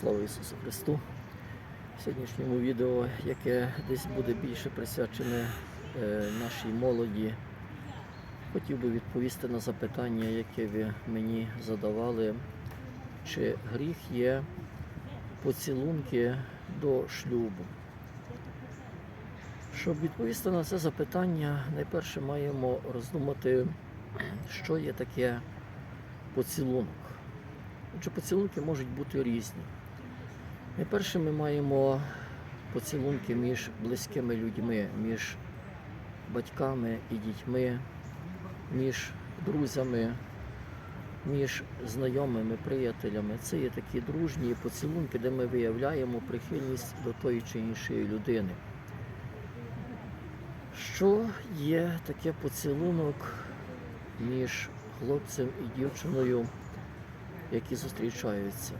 Слава Ісусу Христу! В сьогоднішньому відео, яке десь буде більше присвячене е, нашій молоді, хотів би відповісти на запитання, яке ви мені задавали, чи гріх є поцілунки до шлюбу. Щоб відповісти на це запитання, найперше маємо роздумати, що є таке поцілунок. Отже, поцілунки можуть бути різні. Найперше ми маємо поцілунки між близькими людьми, між батьками і дітьми, між друзями, між знайомими, приятелями. Це є такі дружні поцілунки, де ми виявляємо прихильність до тої чи іншої людини. Що є таке поцілунок між хлопцем і дівчиною, які зустрічаються?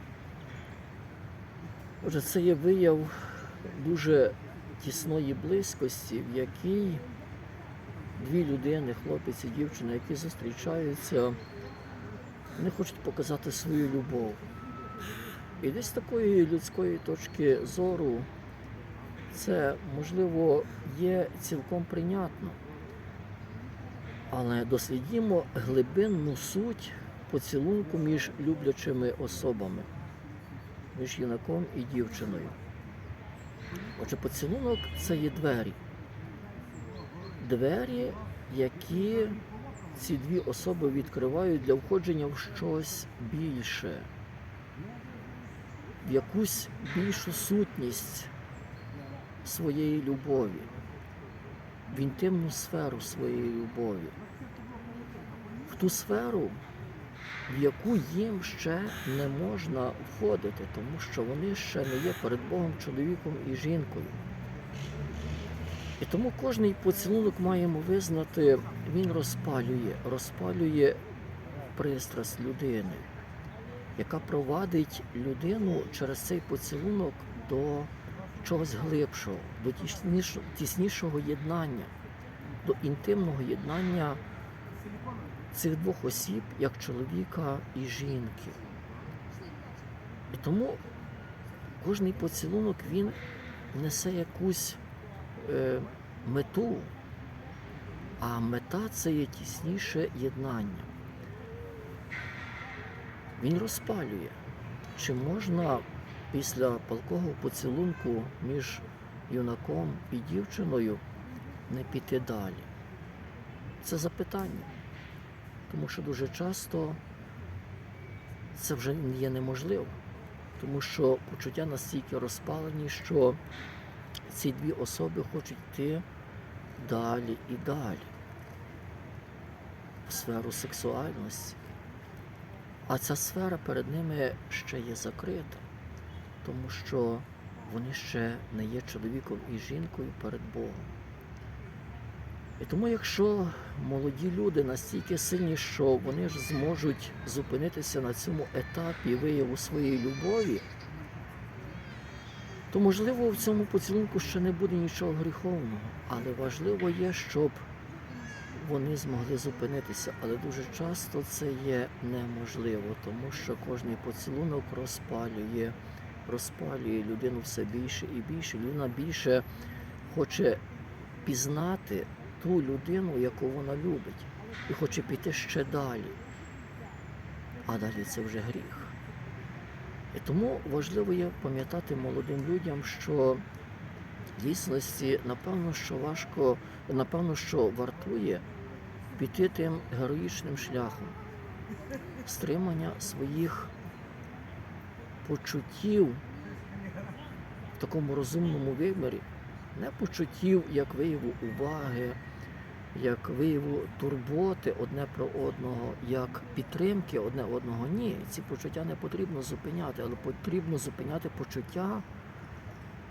Отже, це є вияв дуже тісної близькості, в якій дві людини, хлопець і дівчина, які зустрічаються, вони хочуть показати свою любов. І десь з такої людської точки зору це, можливо, є цілком прийнятно. Але дослідімо глибинну суть поцілунку між люблячими особами, між юнаком і дівчиною. Отже, поцілунок це є двері. Двері, які ці дві особи відкривають для входження в щось більше, в якусь більшу сутність своєї любові, в інтимну сферу своєї любові, в ту сферу, в яку їм ще не можна входити, тому що вони ще не є перед Богом чоловіком і жінкою. І тому кожний поцілунок маємо визнати, він розпалює, розпалює пристрасть людини, яка провадить людину через цей поцілунок до чогось глибшого, до тіснішого, єднання, до інтимного єднання цих двох осіб, як чоловіка і жінки. І тому кожний поцілунок він несе якусь е, мету, а мета це є тісніше єднання. Він розпалює, чи можна після палкого поцілунку між юнаком і дівчиною не піти далі. Це запитання. Тому що дуже часто це вже є неможливо, тому що почуття настільки розпалені, що ці дві особи хочуть йти далі і далі в сферу сексуальності. А ця сфера перед ними ще є закрита, тому що вони ще не є чоловіком і жінкою перед Богом. І тому, якщо молоді люди настільки сильні, що вони ж зможуть зупинитися на цьому етапі вияву своєї любові, то можливо в цьому поцілунку ще не буде нічого гріховного, але важливо є, щоб вони змогли зупинитися. Але дуже часто це є неможливо, тому що кожний поцілунок розпалює, розпалює людину все більше і більше. Людина більше хоче пізнати ту людину, яку вона любить, і хоче піти ще далі. А далі це вже гріх. І тому важливо є пам'ятати молодим людям, що в дійсності, напевно, що важко, напевно, що вартує піти тим героїчним шляхом стримання своїх почуттів в такому розумному вимірі, не почуттів як вияву уваги, як вияву турботи одне про одного, як підтримки одне одного. Ні, ці почуття не потрібно зупиняти, але потрібно зупиняти почуття,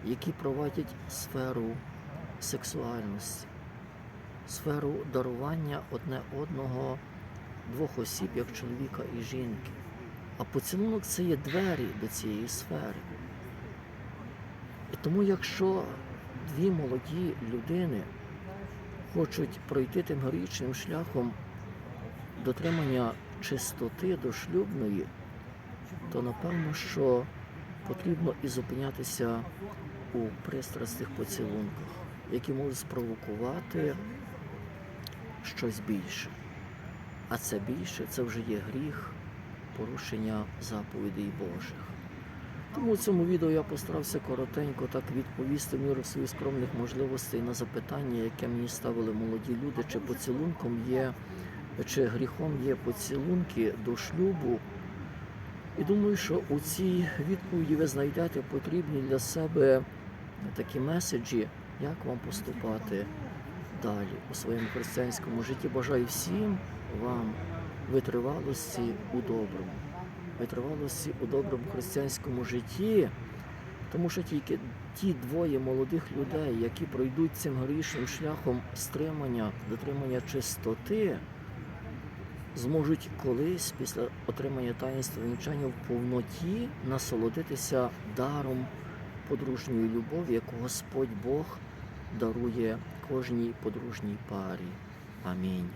які проводять сферу сексуальності, сферу дарування одне одного двох осіб, як чоловіка і жінки. А поцілунок це є двері до цієї сфери. І тому, якщо дві молоді людини хочуть пройти тим героїчним шляхом дотримання чистоти до шлюбної, то напевно, що потрібно і зупинятися у пристрастих поцілунках, які можуть спровокувати щось більше. А це більше це вже є гріх порушення заповідей Божих. Тому в цьому відео я постарався коротенько так відповісти міру своїх скромних можливостей на запитання, яке мені ставили молоді люди, чи поцілунком є, чи гріхом є поцілунки до шлюбу. І думаю, що у цій відповіді ви знайдете потрібні для себе такі меседжі, як вам поступати далі у своєму християнському житті. Бажаю всім вам витривалості у доброму, витривалості у доброму християнському житті, тому що тільки ті двоє молодих людей, які пройдуть цим грішним шляхом стримання, дотримання чистоти, зможуть колись після отримання таїнства вінчання в повноті насолодитися даром подружньої любові, яку Господь Бог дарує кожній подружній парі. Амінь.